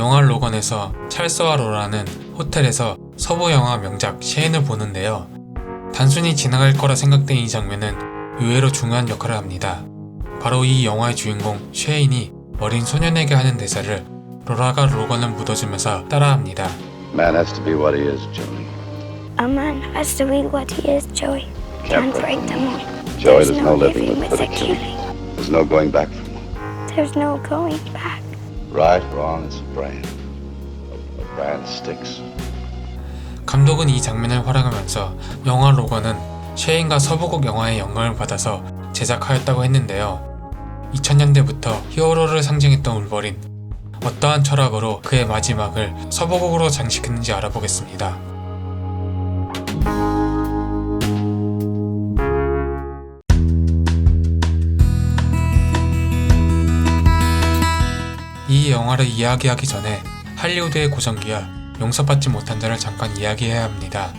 영화 로건에서 찰스와 로라는 호텔에서 서부 영화 명작 셰인을 보는데요. 단순히 지나갈 거라 생각된 이 장면은 의외로 중요한 역할을 합니다. 바로 이 영화의 주인공 셰인이 어린 소년에게 하는 대사를 로라가 로건을 묻어주면서 따라합니다. Man has to be what he is, Joey. A man has to be what he is, Joey. Can't break them all. Joey, There's no living with a killing. There's no going back from him. There's no going back. Right, wrong, it's brand. Brand sticks. 감독은 이 장면을 활용하면서 영화 로건은 셰인과 서부국 영화의 영감을 받아서 제작하였다고 했는데요. 2000년대부터 히어로를 상징했던 울버린. 어떠한 철학으로 그의 마지막을 서부국으로 장식했는지 알아보겠습니다. 이 영화를 이야기하기 전에 할리우드의 고전기와 용서받지 못한 자를 잠깐 이야기해야 합니다.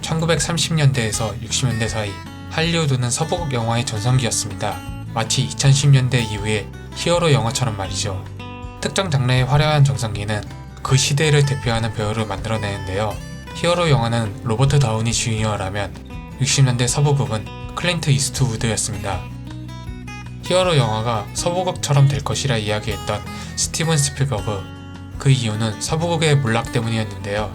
1930년대에서 60년대 사이 할리우드는 서부국 영화의 전성기였습니다. 마치 2010년대 이후의 히어로 영화처럼 말이죠. 특정 장르의 화려한 정성기는 그 시대를 대표하는 배우를 만들어내는데요. 히어로 영화는 로버트 다우니 주니어라면 60년대 서부국은 클린트 이스트우드였습니다. 히어로 영화가 서부국처럼 될 것이라 이야기했던 스티븐 스필버그 그 이유는 서부국의 몰락 때문이었는데요.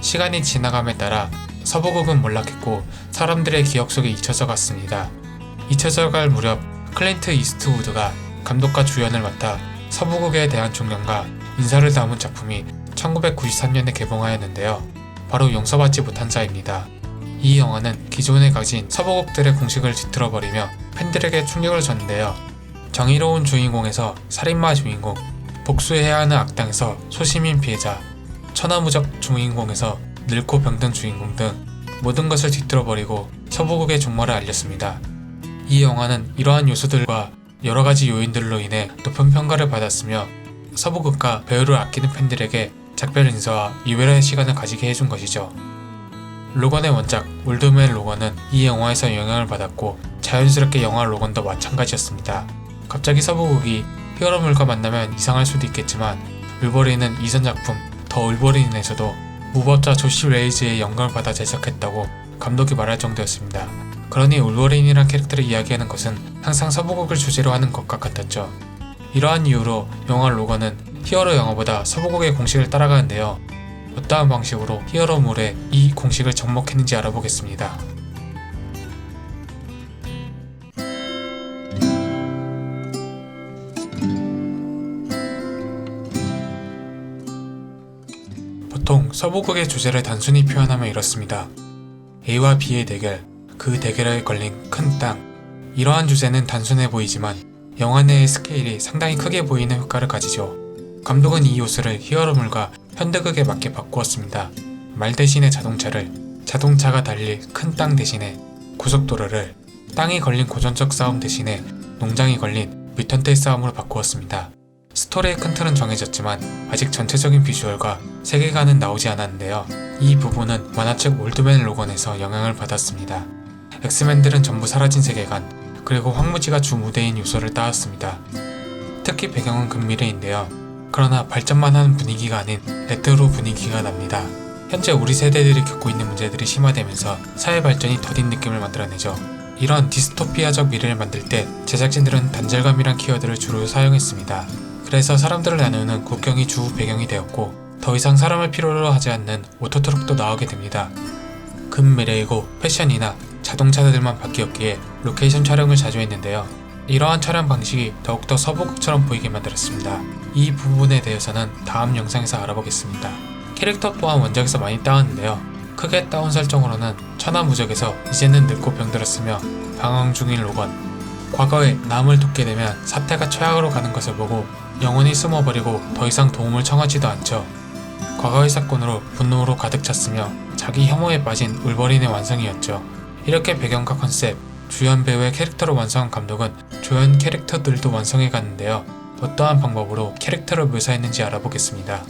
시간이 지나감에 따라 서부국은 몰락했고 사람들의 기억 속에 잊혀져 갔습니다. 잊혀져 갈 무렵 클린트 이스트우드가 감독과 주연을 맡아 서부국에 대한 존경과 인사를 담은 작품이 1993년에 개봉하였는데요. 바로 용서받지 못한 자입니다. 이 영화는 기존에 가진 서부국들의 공식을 뒤틀어버리며 팬들에게 충격을 줬는데요. 정의로운 주인공에서 살인마 주인공, 복수해야 하는 악당에서 소시민 피해자, 천하무적 주인공에서 늙고 병든 주인공 등 모든 것을 뒤틀어버리고 서부국의 종말을 알렸습니다. 이 영화는 이러한 요소들과 여러 가지 요인들로 인해 높은 평가를 받았으며 서부국과 배우를 아끼는 팬들에게 작별 인사와 이별의 시간을 가지게 해준 것이죠. 로건의 원작 올드맨 로건은 이 영화에서 영향을 받았고 자연스럽게 영화 로건도 마찬가지였습니다. 갑자기 서부국이 히어로물과 만나면 이상할 수도 있겠지만 울버린은 이전 작품 더 울버린에서도 무법자 조시 레이즈의 영감을 받아 제작했다고 감독이 말할 정도였습니다. 그러니 울버린이란 캐릭터를 이야기하는 것은 항상 서부국을 주제로 하는 것과 같았죠. 이러한 이유로 영화 로건은 히어로 영화보다 서부국의 공식을 따라가는데요. 어떠한 방식으로 히어로물에 이 공식을 접목했는지 알아보겠습니다. 서부국의 주제를 단순히 표현하면 이렇습니다. A와 B의 대결, 그 대결에 걸린 큰 땅. 이러한 주제는 단순해 보이지만 영화 내의 스케일이 상당히 크게 보이는 효과를 가지죠. 감독은 이 요소를 히어로물과 현대극에 맞게 바꾸었습니다. 말 대신에 자동차를, 자동차가 달릴 큰 땅 대신에 고속도로를, 땅이 걸린 고전적 싸움 대신에 농장이 걸린 뮤턴트의 싸움으로 바꾸었습니다. 스토리의 큰 틀은 정해졌지만 아직 전체적인 비주얼과 세계관은 나오지 않았는데요. 이 부분은 만화책 올드맨 로건에서 영향을 받았습니다. 엑스맨들은 전부 사라진 세계관, 그리고 황무지가 주 무대인 요소를 따왔습니다. 특히 배경은 금미래인데요. 그러나 발전만 하는 분위기가 아닌 레트로 분위기가 납니다. 현재 우리 세대들이 겪고 있는 문제들이 심화되면서 사회 발전이 더딘 느낌을 만들어내죠. 이런 디스토피아적 미래를 만들 때 제작진들은 단절감이란 키워드를 주로 사용했습니다. 그래서 사람들을 나누는 국경이 주 배경이 되었고 더 이상 사람을 필요로 하지 않는 오토트럭도 나오게 됩니다. 근미래이고 패션이나 자동차들만 바뀌었기에 로케이션 촬영을 자주 했는데요. 이러한 촬영 방식이 더욱더 서부국처럼 보이게 만들었습니다. 이 부분에 대해서는 다음 영상에서 알아보겠습니다. 캐릭터 또한 원작에서 많이 따왔는데요. 크게 따온 설정으로는 천하무적에서 이제는 늙고 병들었으며 방황 중인 로건 과거에 남을 돕게 되면 사태가 최악으로 가는 것을 보고 영원히 숨어버리고 더 이상 도움을 청하지도 않죠. 과거의 사건으로 분노로 가득 찼으며 자기 혐오에 빠진 울버린의 완성이었죠. 이렇게 배경과 컨셉, 주연 배우의 캐릭터를 완성한 감독은 조연 캐릭터들도 완성해 갔는데요. 어떠한 방법으로 캐릭터를 묘사했는지 알아보겠습니다.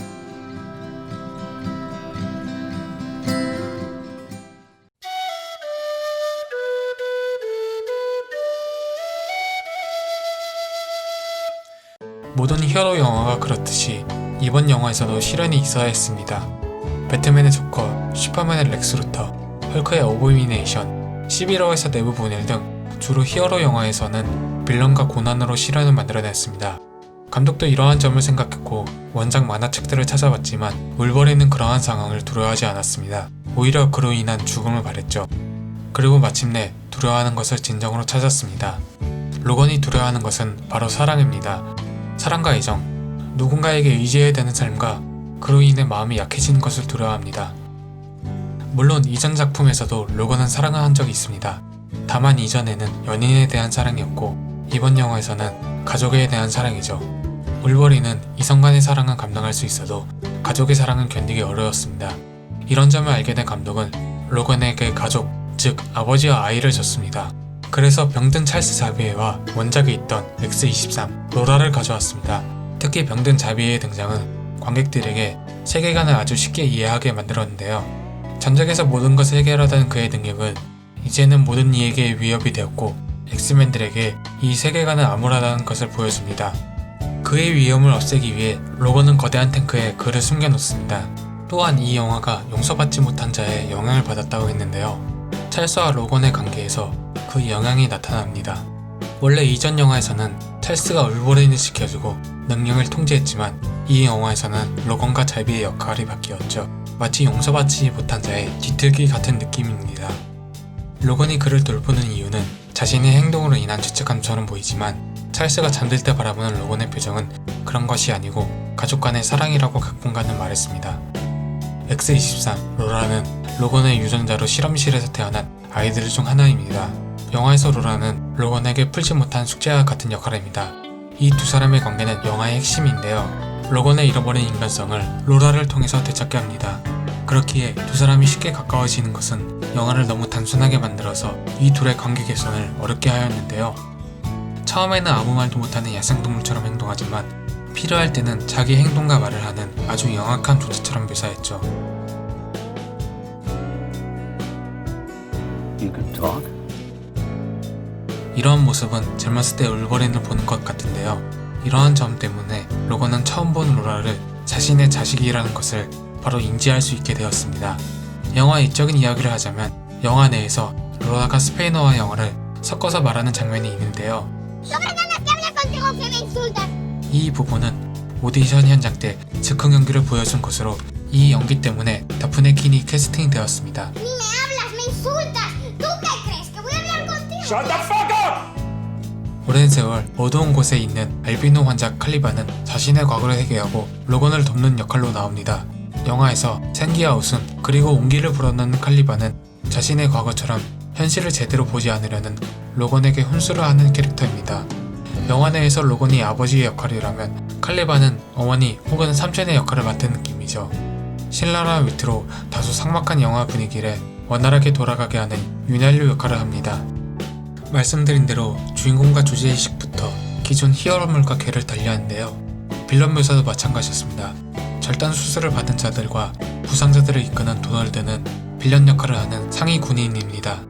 모든 히어로 영화가 그렇듯이 이번 영화에서도 실현이 있어야 했습니다. 배트맨의 조커, 슈퍼맨의 렉스 루터, 헐크의 어보미네이션, 11호에서 내부 분일 등 주로 히어로 영화에서는 빌런과 고난으로 실현을 만들어냈습니다. 감독도 이러한 점을 생각했고 원작 만화책들을 찾아봤지만 울버린은 그러한 상황을 두려워하지 않았습니다. 오히려 그로 인한 죽음을 바랬죠. 그리고 마침내 두려워하는 것을 진정으로 찾았습니다. 로건이 두려워하는 것은 바로 사랑입니다. 사랑과 애정, 누군가에게 의지해야 되는 삶과 그로 인해 마음이 약해지는 것을 두려워합니다. 물론 이전 작품에서도 로건은 사랑을 한 적이 있습니다. 다만 이전에는 연인에 대한 사랑이었고 이번 영화에서는 가족에 대한 사랑이죠. 울버린은 이성 간의 사랑은 감당할 수 있어도 가족의 사랑은 견디기 어려웠습니다. 이런 점을 알게 된 감독은 로건에게 가족, 즉 아버지와 아이를 줬습니다. 그래서 병든 찰스 자비에와 원작에 있던 X23 로라를 가져왔습니다. 특히 병든 자비에의 등장은 관객들에게 세계관을 아주 쉽게 이해하게 만들었는데요. 전작에서 모든 것을 해결하던 그의 능력은 이제는 모든 이에게 위협이 되었고 엑스맨들에게 이 세계관은 암울하다는 것을 보여줍니다. 그의 위험을 없애기 위해 로건은 거대한 탱크에 그를 숨겨놓습니다. 또한 이 영화가 용서받지 못한 자의 영향을 받았다고 했는데요. 찰스와 로건의 관계에서 그 영향이 나타납니다. 원래 이전 영화에서는 찰스가 울버린을 지켜주고 능력을 통제했지만 이 영화에서는 로건과 잘비의 역할이 바뀌었죠. 마치 용서받지 못한 자의 뒤틀기 같은 느낌입니다. 로건이 그를 돌보는 이유는 자신의 행동으로 인한 죄책감처럼 보이지만 찰스가 잠들 때 바라보는 로건의 표정은 그런 것이 아니고 가족 간의 사랑이라고 각본가는 말했습니다. X23 로라는 로건의 유전자로 실험실에서 태어난 아이들 중 하나입니다. 영화에서 로라는 로건에게 풀지 못한 숙제와 같은 역할을 합니다. 이 두 사람의 관계는 영화의 핵심인데요. 로건의 잃어버린 인간성을 로라를 통해서 되찾게 합니다. 그렇기에 두 사람이 쉽게 가까워지는 것은 영화를 너무 단순하게 만들어서 이 둘의 관계 개선을 어렵게 하였는데요. 처음에는 아무 말도 못하는 야생동물처럼 행동하지만 필요할 때는 자기 행동과 말을 하는 아주 영악한 존재처럼 묘사했죠. You can talk? 이러한 모습은 젊었을 때 울버린을 보는 것 같은데요. 이러한 점 때문에 로건은 처음 본 로라를 자신의 자식이라는 것을 바로 인지할 수 있게 되었습니다. 영화 이적인 이야기를 하자면 영화 내에서 로라가 스페인어와 영어를 섞어서 말하는 장면이 있는데요. 이 부분은 오디션 현장 때 즉흥 연기를 보여준 것으로 이 연기 때문에 다프네 킨이 캐스팅 되었습니다. Ni me hablas, 오랜 세월 어두운 곳에 있는 알비노 환자 칼리바는 자신의 과거를 회개하고 로건을 돕는 역할로 나옵니다. 영화에서 생기와 웃음 그리고 온기를 불어넣는 칼리바는 자신의 과거처럼 현실을 제대로 보지 않으려는 로건에게 훈수를 하는 캐릭터입니다. 영화 내에서 로건이 아버지의 역할이라면 칼리바는 어머니 혹은 삼촌의 역할을 맡은 느낌이죠. 신랄한 위트로 다소 삭막한 영화 분위기를 원활하게 돌아가게 하는 윤활유 역할을 합니다. 말씀드린 대로 주인공과 주제의식부터 기존 히어로물과 괴를 달리하는데요. 빌런 묘사도 마찬가지였습니다. 절단 수술을 받은 자들과 부상자들을 이끄는 도널드는 빌런 역할을 하는 상위 군인입니다.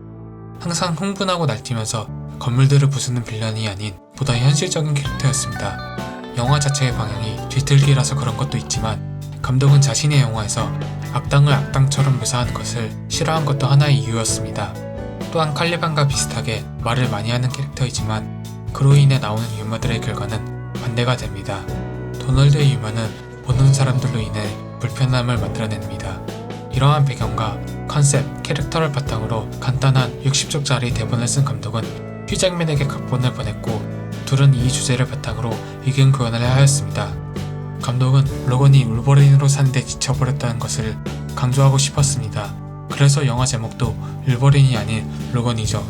항상 흥분하고 날뛰면서 건물들을 부수는 빌런이 아닌 보다 현실적인 캐릭터였습니다. 영화 자체의 방향이 뒤틀기라서 그런 것도 있지만 감독은 자신의 영화에서 악당을 악당처럼 묘사하는 것을 싫어한 것도 하나의 이유였습니다. 또한 칼리반과 비슷하게 말을 많이 하는 캐릭터이지만 그로 인해 나오는 유머들의 결과는 반대가 됩니다. 도널드의 유머는 보는 사람들로 인해 불편함을 만들어냅니다. 이러한 배경과 컨셉, 캐릭터를 바탕으로 간단한 60쪽짜리 대본을 쓴 감독은 휴잭맨에게 각본을 보냈고 둘은 이 주제를 바탕으로 의견 교환을 하였습니다. 감독은 로건이 울버린으로 사는데 지쳐버렸다는 것을 강조하고 싶었습니다. 그래서 영화 제목도 울버린이 아닌 로건이죠.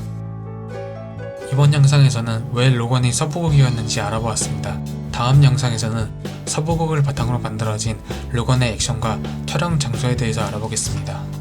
이번 영상에서는 왜 로건이 서부극이었는지 알아보았습니다. 다음 영상에서는 서부극을 바탕으로 만들어진 로건의 액션과 촬영 장소에 대해서 알아보겠습니다.